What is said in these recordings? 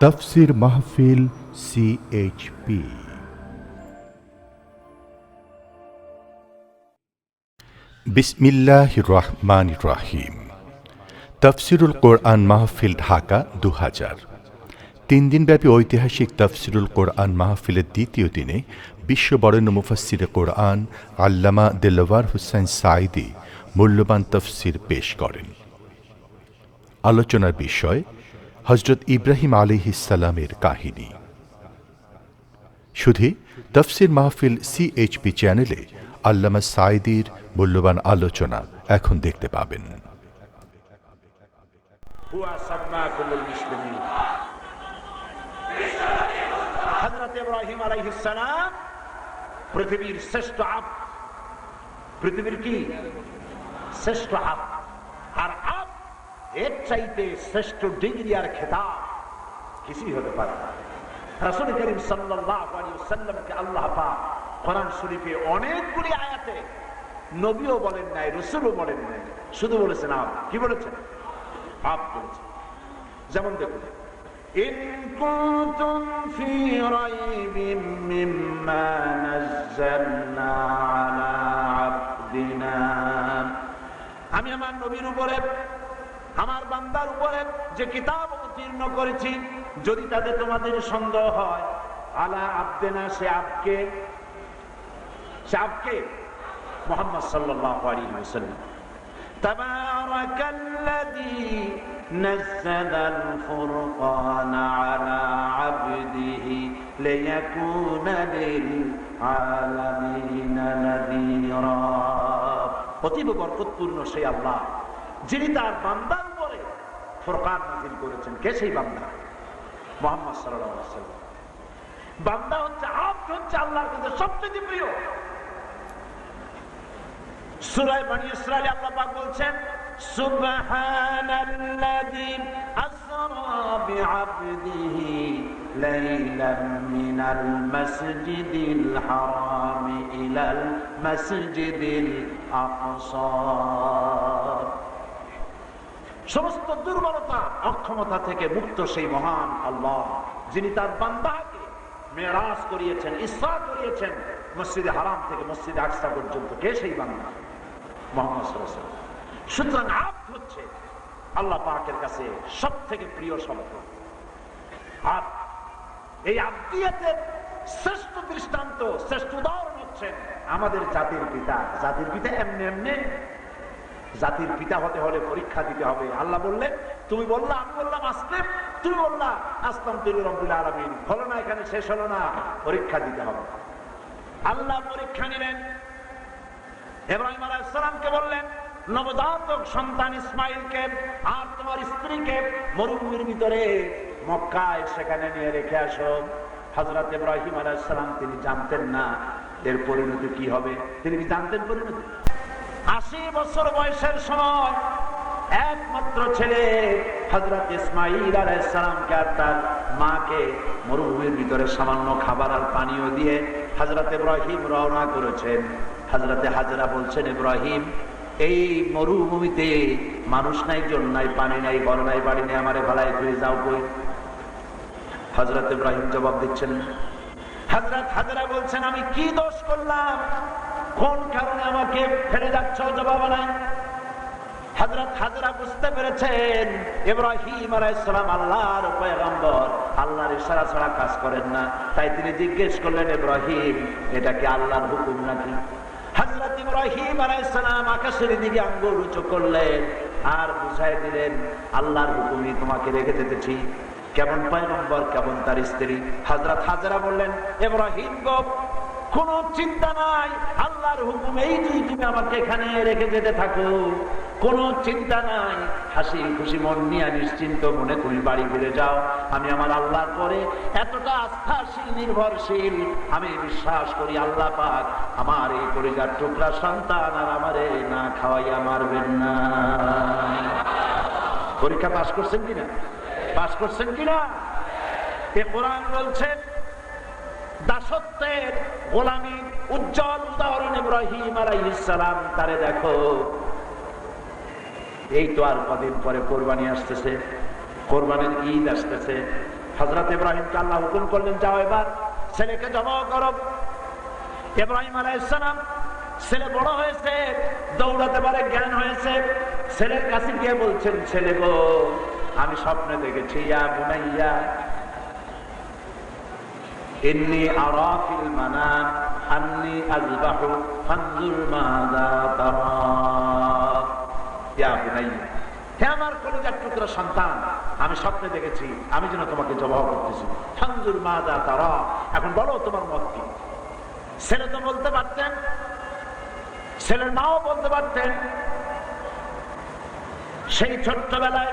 তফসির মাহফিল সিএইচপি বিসমিল্লাহ রহমান রাহিম। তফসিরুল কোরআন মাহফিল ঢাকা দু হাজার তিন দিনব্যাপী ঐতিহাসিক তফসিরুল কোরআন মাহফিলের দ্বিতীয় দিনে বিশ্ব বরেণ্য মুফাসিরে কোরআন আল্লামা দেলওয়ার হুসাইন সাইদি মূল্যবান তফসির পেশ করেন। আলোচনার বিষয় হজরত ইব্রাহিম আলী ইসালামের কাহিনী। শুধু তফসির মাহফিল সিএইচপি চ্যানেলে আল্লামা সাইদির মূল্যবান আলোচনা এখন দেখতে পাবেন। পৃথিবীর শ্রেষ্ঠ আপ। পৃথিবীর কি? শ্রেষ্ঠ আপ। আর এর চাইতে শ্রেষ্ঠ ডিগ্রি আর খেতাব কিছুই হতে পারে না রাসূল করিম সাল্লাল্লাহু আলাইহি ওয়াসাল্লামকে আল্লাহ পাক কোরআন শরীফে অনেকগুলি আয়াতে নবীও বলেন নাই রসুলও বলেন নাই শুধু বলেছেন আপ কি বলেছেন আপ বলেছেন যেমন দেখুন إن كنتم في ريب مما نزلنا على عبدنا আমি আমার নবীর উপরে আমার বান্দার উপরে যে কিতাব অবতীর্ণ করেছি যদি তাতে তোমাদের সন্দেহ হয় আলা আবদেনা সে আপকে সে আপকে মোহাম্মদ সাল্লাল্লাহু আলাইহি ওয়াসাল্লাম تبارك الذي نزل الفرقان على عبده ليكون للعالمين نذيرا অতীব বরকতপূর্ণ সেই আল্লাহ যিনি তার বান্দার উপরে ফোরকান নাজিল করেছেন, কে সেই বান্দা? মোহাম্মদ ওয়াসাল্লাম। বান্দা হচ্ছে আব্দ হচ্ছে আল্লাহর কাছে সবচেয়ে প্রিয়। সূরায় সমস্ত দুর্বলতা অক্ষমতা থেকে মুক্ত সেই মহান আল্লাহ, যিনি তার বান্দাকে মেরাজ করিয়েছেন ইসরা করিয়েছেন মসজিদে হারাম থেকে মসজিদে আকসা পর্যন্ত। কে সেই বান্দা? মোহাম্মদ। সুতরাং আব্দ হচ্ছে আল্লাহ পাকের কাছে সব থেকে প্রিয় শব্দ। আর এই আব্দিয়াতের শ্রেষ্ঠ দৃষ্টান্ত, শ্রেষ্ঠ উদাহরণ হচ্ছেন আমাদের জাতির পিতা। জাতির পিতা এমনি এমনি জাতির পিতা হতে হলে পরীক্ষা দিতে হবে। আল্লাহ বললেন, তুমি বললা, আমি বললাম, আসলাম। তুমি বললা, আসলাম তুলি রব্বুল আলামিন। হলো না, এখানে শেষ হলো না। পরীক্ষা দিতে হবে। আল্লাহ পরীক্ষা নিলেন। ইব্রাহিম আলাইহিসসালামকে বললেন, নবজাতক সন্তান ইসমাইলকে আর তোমার স্ত্রীকে মরুভূমির ভিতরে মক্কায় সেখানে নিয়ে রেখে আসো। হযরত ইব্রাহিম আলাইহিসসালাম তিনি জানতেন না এর পরিণতি কি হবে। তিনি কি জানতেন পরিণতি? আশি বছর বয়সের সময় একমাত্র ছেলে হজরত ইসমাইল আলাইসালামকে আর তার মাকে মরুভূমির ভিতরে সামান্য খাবার আর পানীয় দিয়ে হজরত ইব্রাহিম রওনা করেছেন। হজরতে হাজরা বলছেন, ইব্রাহিম, এই মরুভূমিতে মানুষ নাই জন নাই, পানি নাই, ঘর নাই, বাড়ি নেই, আমারে ভালাই ফিরে যাও কই? হজরত ইব্রাহিম জবাব দিচ্ছেন হজরত হাজরা বলছেন, আমি কি দোষ করলাম? কোন কারণে আমাকে ফেলে যাচ্ছ? জবাব নাই। হাজরা বুঝতে পেরেছেন আল্লাহর কাজ করেন না। তাই তিনি জিজ্ঞেস করলেন আল্লাহর হুকুম নাকি? আকাশের আঙ্গুল উঁচু করলেন আর বুঝাই দিলেন, আল্লাহর হুকুমই তোমাকে রেখে যেতেছি। কেমন পয়গম্বর, কেমন তার স্ত্রী। হজরত হাজরা বললেন, ইব্রাহিম গো কোন চিন্তা নাই। আল্লাহর হুকুম এই যদি তুমি আমাকে এখানে রেখে যেতে থাকো। কোন চিন্তা নাই। হাসি খুশি মন নিয়ে নিশ্চিন্ত মনে তুমি বাড়ি ফিরে যাও। আমি আমার আল্লাহর পরে এতটা আস্থাশীল, নির্ভরশীল, আমি বিশ্বাস করি আল্লাহ পাক আমার এই পরিবার টুকরা সন্তান আর আমারে না খাওয়াইয়া মারবেন না। পরীক্ষা পাশ করছেন কিনা? পাশ করছেন কিনা? এ কোরআন বলছেন দাসত্বের গোলামী উজ্জ্বল উদাহরণ ইব্রাহিম আলাইহিসসালাম তারে দেখো। এই তো আর কদিন পরে কোরবানি আসতেছে, কোরবানির ঈদ আসতেছে। হজরত আল্লাহ হুকুম করলেন, যাও এবার, ছেলেকে জমা করো। ইব্রাহিম আলাইসালাম ছেলে বড় হয়েছে, দৌড়াতে পারে, জ্ঞান হয়েছে। ছেলের কাছে গিয়ে বলছেন, ছেলে গো, আমি স্বপ্নে দেখেছি, ইয়া বুনাইয়া ইন্নি আরা ফিল মানাম আন্নি সন্তান, আমি স্বপ্নে দেখেছি, আমি যেন তোমাকে জবাব করতেছি। ফানজুর মাযা তারা, এখন বলো তোমার মত কি? ছেলে তো বলতে পারতেন, ছেলের মাও বলতে পারতেন। সেই ছোট্টবেলায়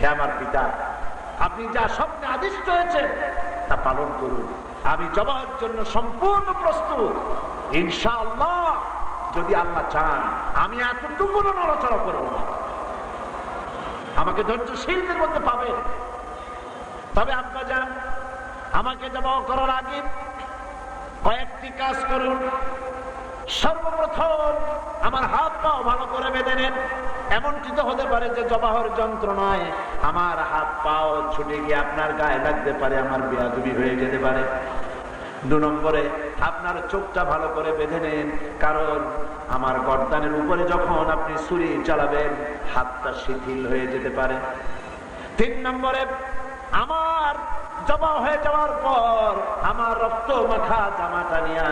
হে আমার পিতা, আপনি যা স্বপ্নে আদিষ্ট হয়েছেন, তা পালন করুন। আমি জবাবের জন্য সম্পূর্ণ প্রস্তুত। ইনশাআল্লাহ, যদি আল্লাহ চান, আমি এতটুকু নড়াচড়া করব আমাকে ধৈর্যশীলদের মধ্যে পাবে তবে আপনা যান, আমাকে জবাব করার আগে কয়েকটি কাজ করুন। সর্বপ্রথম আমার হাত পাও ভালো করে বেঁধে নেন। এমনটি তো হতে পারে যে জবাহর যন্ত্র নয়। আমার হাত পাও ছুটে গিয়ে আপনার গায়ে লাগতে পারে, আমার বেয়াদুবি হয়ে যেতে পারে। দু নম্বরে, আপনার চোখটা ভালো করে বেঁধে নেন, কারণ আমার গর্দানের উপরে যখন আপনি ছুরি চালাবেন, হাতটা শিথিল হয়ে যেতে পারে। তিন নম্বরে, আমার জমা হয়ে যাওয়ার পর আমার রক্ত মাখা জামাটা নিয়া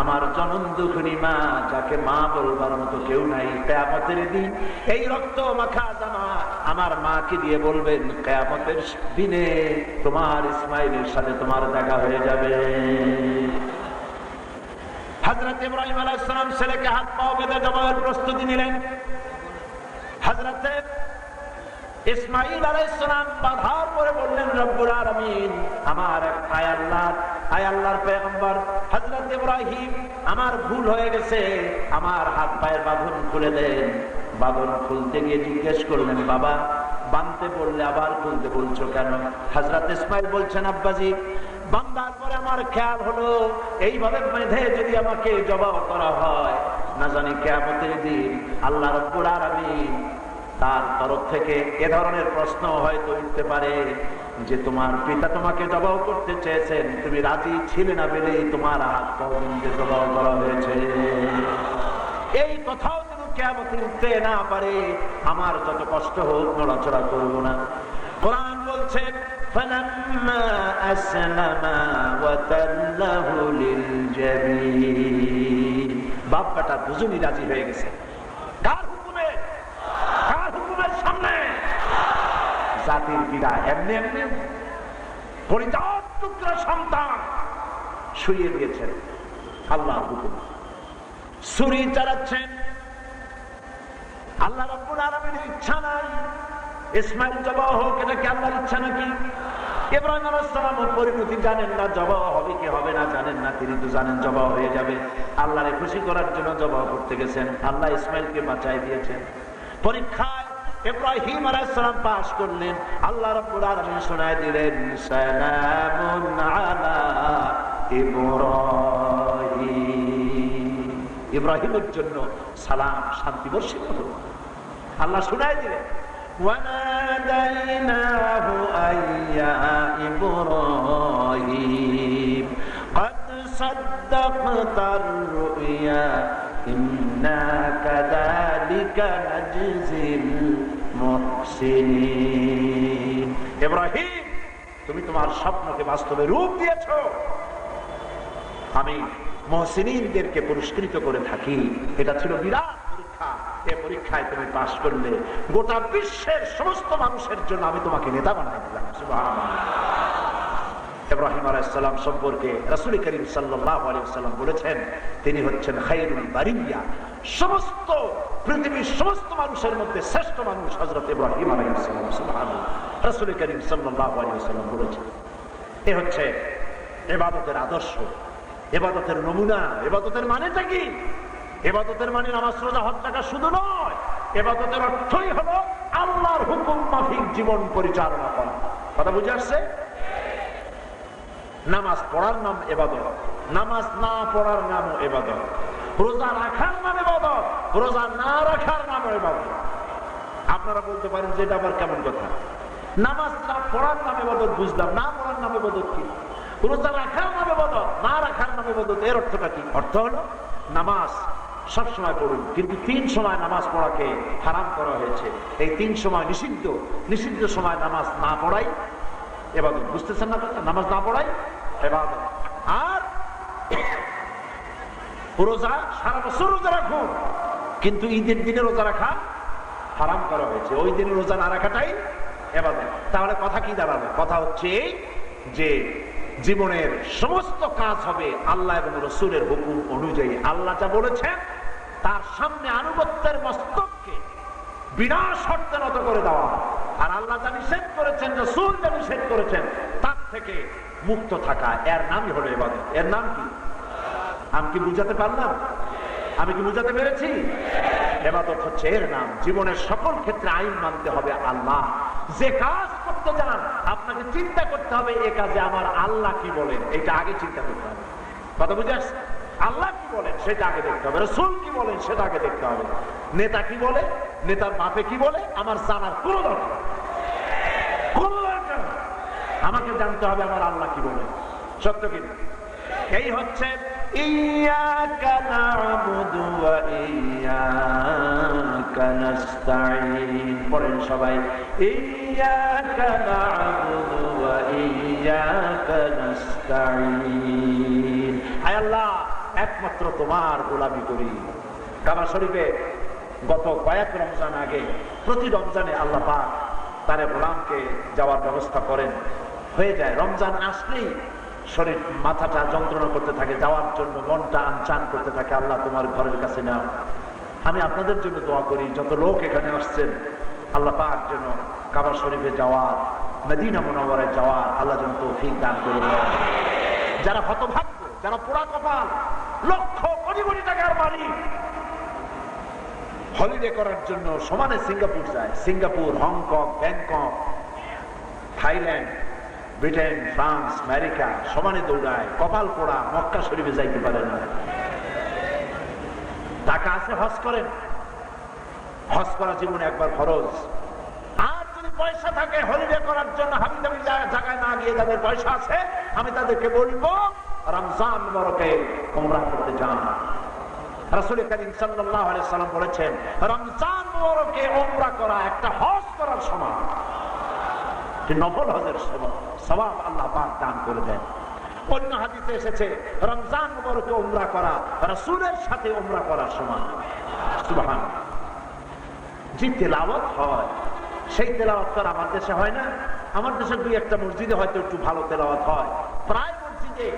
আমার জনম দুখনি মা, যাকে মা বলবার মতো কেউ নাই। কেয়ামতের দিন এই রক্ত মাখা জামা আমার মাকে দিয়ে বলবেন, কেয়ামতের দিনে তোমার ইসমাইলের সাথে তোমার দেখা হয়ে যাবে। হজরত ইব্রাহিম আলাইসালাম ছেলেকে হাত পাও বেঁধে জমায়ের প্রস্তুতি নিলেন। হজরতে ইসমাইল আলাইসালাম বাধার বললেন, রব্বুল আলামিন, আমার এক আয় আল্লাহ আমার ভুল হয়ে গেছে। আমার হাত পায়ের বাঁধন খুলে দেন। বাঁধন খুলতে গিয়ে জিজ্ঞেস করলেন, বাবা, বানতে বললে আবার খুলতে বলছো কেন? হযরত ইসমাইল বলছেন, আব্বাজি, বান্দার পরে আমার খেয়াল হলো, এইভাবে বেঁধে যদি আমাকে জবাব করা হয়, না জানি কেয়ামতের দিন আল্লাহ রব্বুল আলামিন তার তরফ থেকে এ ধরনের প্রশ্ন হয়তো উঠতে পারে যে তোমার পিতা তোমাকে জবাব করতে চেয়েছেন তুমি রাজি ছিলে না বলেই তোমার হাত পর্যন্ত জবাব করা হয়েছে এই কথাও যেন কেমতে উঠতে না পারে আমার যত কষ্ট হোক নড়াচড়া করব না কোরআন বলছে فلما أسلما وتله للجبين বাপ বেটা দুজনই রাজি হয়ে গেছে শুয়ে দিয়েছেন। আল্লাহ ছুরি চালাচ্ছেন। আল্লাহ রব্বুল ইচ্ছা নাই। ইসমাইল হোক, এটা কি আল্লাহর ইচ্ছা নাকি? হবে কি হবে না জানেন না, তিনি তো জানেন হয়ে যাবে। খুশি করার জন্য করতে গেছেন। আল্লাহ দিয়েছেন। পরীক্ষায় ইব্রাহিম আলাইহিস সালাম পাস করলেন আল্লাহ রাব্বুল আলামিন শোনায় দিলেন সালামুন আলা ইব্রাহিম ইব্রাহিমের জন্য সালাম শান্তি বর্ষিত হলো আল্লাহ শোনায় দিলেন وناديناه أن يا إبراهيم قد صدقت الرؤيا إنا كذلك نجزي তুমি তোমার স্বপ্নকে বাস্তবে রূপ দিয়েছ। আমি মহসিনদেরকে পুরস্কৃত করে থাকি। এটা ছিল বিরাট পরীক্ষা। পরীক্ষায় তুমি পাশ করলে গোটা বিশ্বের সমস্ত মানুষের জন্য আমি তোমাকে নেতা বানাই দিলাম। ইব্রাহিম আলাইসাল্লাম সম্পর্কে রাসুল করিম সাল্লাহ আলাইসাল্লাম বলেছেন, তিনি হচ্ছেন খাইরুল বারিয়া। সমস্ত পৃথিবীর সমস্ত মানুষের মধ্যে শ্রেষ্ঠ মানুষ হজরত ইব্রাহিম আলাইসাল্লাম রাসুল করিম সাল্লাহ আলাইসাল্লাম বলেছেন, এ হচ্ছে এবাদতের আদর্শ। এবাদতের নমুনা। এবাদতের মানেটা কি? এবাদতের মানে নামাজ, রোজা, হজ টাকা শুধু নয়। এবাদতের অর্থই হলো আল্লাহর হুকুম মাফিক জীবন পরিচালনা করা। কথা বুঝে আসছে? নামাজ পড়ার নাম এবাদত, নামাজ না পড়ার নাম এবাদত, রোজা রাখার নাম এবাদত, রোজা না রাখার নাম এবাদত। আপনারা বলতে পারেন যে এটা আবার কেমন কথা? নামাজ না পড়ার নামে এবাদত বুঝলাম, না পড়ার নাম এবাদত কি? রোজা রাখার নাম এবাদত, না রাখার নাম এবাদত, এর অর্থটা কি? অর্থ হলো নামাজ সব সময় পড়ুন, কিন্তু তিন সময় নামাজ পড়াকে হারাম করা হয়েছে। এই তিন সময় নিষিদ্ধ নিষিদ্ধ সময় নামাজ না পড়াই এবাদত। বুঝতেছেন না নামাজ না পড়াই আর রোজা, সারা বছর রোজা কিন্তু ঈদের দিনে রোজা রাখা হারাম করা হয়েছে। ওই দিনে রোজা না রাখাটাই তাহলে কথা কি দাঁড়াবে কথা হচ্ছে যে জীবনের সমস্ত কাজ হবে আল্লাহ এবং রসুলের হুকুম অনুযায়ী। আল্লাহ যা বলেছেন, তার সামনে আনুগত্যের মস্তককে বিনা শর্তে নত করে দেওয়া। আর আল্লাহ যা নিষেধ করেছেন, রসুল যা নিষেধ করেছেন, তার থেকে মুক্ত থাকা। এর নামই হলো এবাদত এর নাম কি? আমি কি বুঝাতে পারলাম? আমি কি বুঝাতে পেরেছি? এবাদত হচ্ছে এর নাম। জীবনের সকল ক্ষেত্রে আইন মানতে হবে আল্লাহ। যে কাজ করতে যান, আপনাকে চিন্তা করতে হবে এ কাজে আমার আল্লাহ কি বলেন। এটা আগে চিন্তা করতে হবে। কথা বুঝে আসছে? আল্লাহ কি বলেন, সেটা আগে দেখতে হবে। রসুল কি বলেন, সেটা আগে দেখতে হবে। নেতা কি বলে? নেতার বাপে কি বলে? আমার জানার কোনো দরকার নেই। কোনো দরকার নেই। আমাকে জানতে হবে আমার আল্লাহ কি বলে। সত্য কিনা এই হচ্ছে পড়েন সবাই আল্লাহ, একমাত্র তোমার গোলামি করি। কাবা শরীফে গত কয়েক রমজান আগে প্রতি রমজানে আল্লাহ পাক তার গোলামকে যাওয়ার ব্যবস্থা করেন। হয়ে যায়। রমজান আসলেই শরীর, মাথাটা যন্ত্রণা করতে থাকে, যাওয়ার জন্য মনটা আনচান করতে থাকে, আল্লাহ তোমার ঘরের কাছে নাও। আমি আপনাদের জন্য দোয়া করি, যত লোক এখানে আসছেন, আল্লাহ পাক যেন কাবা শরীফে যাওয়ার, মদিনা মনোবরে যাওয়ার আল্লাহ যেন তৌফিক দান করে। যারা হতভাগ্য, যারা পোড়া কপাল, লক্ষ কোটি কোটি টাকার মালিক হলিডে করার জন্য সমানে সিঙ্গাপুর যায়। Singapore, Hong Kong, Bangkok, Thailand Britain, France, America সমানে দৌড়ায়, কপাল পোড়া, মক্কা শরীফে যাইতে পারে না। টাকা আছে, হজ করেন। হজ করা জীবনে একবার খরচ পয়সা থাকে হলিডে করার জন্য না গিয়ে যাদের পয়সা আছে, আমি তাদেরকে বলব, রমজান করতে বলেছেন, রমজান ওমরা করা একটা হজ করার সমান যে নফল হজের সমান সওয়াব আল্লাহ পাক দান করে দেন। অন্য হাদিসে এসেছে, রমজান মোবারকে ওমরা করা, রাসূলের সাথে ওমরা করার সমান যে তেলাওয়াত হয়, সেই তেলাওয়াত তো আমার দেশে হয় না। আমার দেশে দুই একটা মসজিদে হয়তো একটু ভালো তেলাওয়াত হয়। প্রায় মসজিদে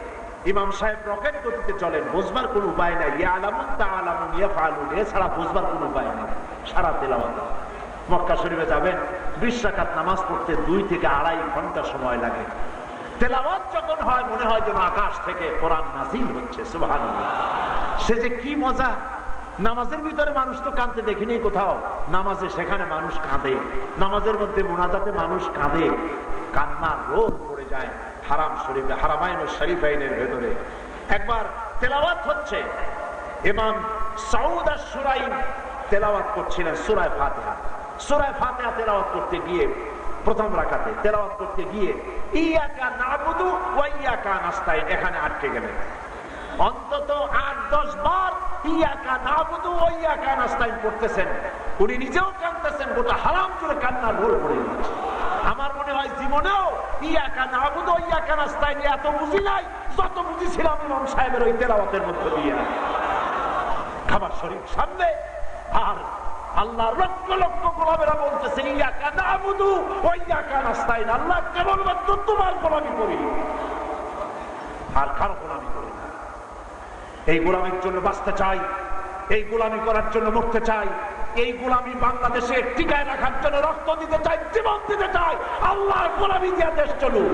ইমাম সাহেব রকেট গতিতে চলেন, বুঝবার কোন উপায় নাই। ইয়া আলামুন তা আলামুন ইয়া ফালুন এছাড়া বুঝবার কোন উপায় নেই। সারা তেলাওয়াত। মক্কা শরীফে যাবেন বিশ রাকাত নামাজ পড়তে দুই থেকে আড়াই ঘণ্টা সময় লাগে। তেলাওয়াত যখন হয়, মনে হয় যেন আকাশ থেকে কোরআন নাজিল হচ্ছে, সুবহানাল্লাহ। সে যে কি মজা! নামাজের ভিতরে মানুষ তো কাঁদতে দেখিনি কোথাও। নামাজে সেখানে মানুষ কাঁদে। নামাজের মধ্যে মোনাজাতে মানুষ কাঁদে। কান্নার রোল পড়ে যায় হারাম শরীফে, হারামাইন শরীফাইনের ভেতরে। একবার তেলাওয়াত হচ্ছে। ইমাম সাউদ আর সুরাইন তেলাওয়াত করছিলেন সুরায় ফাতিহা। সুরায় ফাতিহা তেলাওয়াত করতে গিয়ে, প্রথম রাকাতে তেলাওয়াত করতে গিয়ে, ইয়াকা নাবুদু ওয়া ইয়াকা নাস্তাইন এখানে আটকে গেলেন। অন্তত আট, দশ বার ইয়াকা নাবুদু ওয়া ইয়াকা নাস্তাইন পড়তেছেন। উনি নিজেও কাঁদতেছেন, গোটা হারাম করে কান্নার রোল পড়ে আমার মনে হয় জীবনেও ইয়াকা নাবুদু ওয়া ইয়াকা নাস্তাইন এত বুঝি নাই, যত বুঝেছিলাম ইমাম সাহেবের ওই তেলাওয়াতের মধ্য দিয়ে। খাবার শরীফ সামনে, আর আল্লাহ লক্ষ লক্ষ গোলামেরা বলতেছে ইয়াকা নাবুদু ওয়া ইয়াকা নাস্তাইন আল্লাহ কেবলমাত্র তোমার গোলামি করি। আর কারও গোলামি করি না। এই গোলামির জন্য বাঁচতে চাই, এই গোলামি করার জন্য মরতে চাই, এই গোলামি বাংলাদেশে টিকায় রাখার জন্য রক্ত দিতে চাই, জীবন দিতে চাই, আল্লাহর গোলামি দিয়া দেশ চলুক।